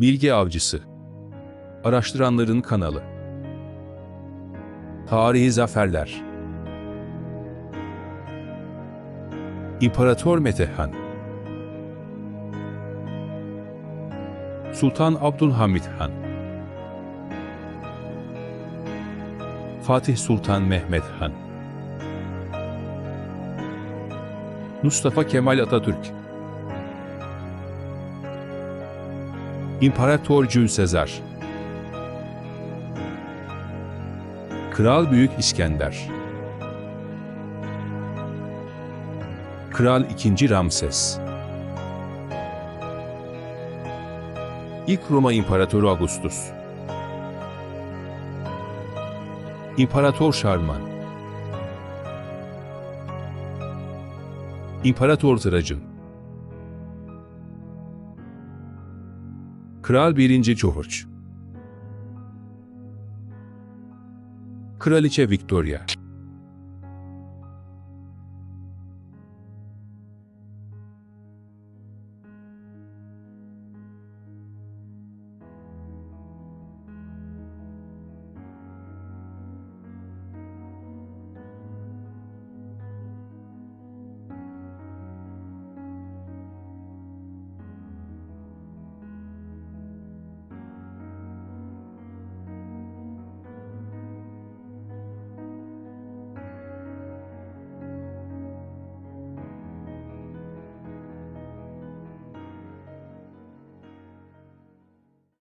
Bilgi Avcısı. Araştıranların Kanalı. Tarihi Zaferler. İmparator Metehan. Sultan Abdülhamit Han. Fatih Sultan Mehmet Han. Mustafa Kemal Atatürk İmparator Jules Sezar Kral Büyük İskender. Kral II. Ramses. İlk Roma İmparatoru Augustus. İmparator Şarman. İmparator Trajan Kral 1. George Kraliçe Victoria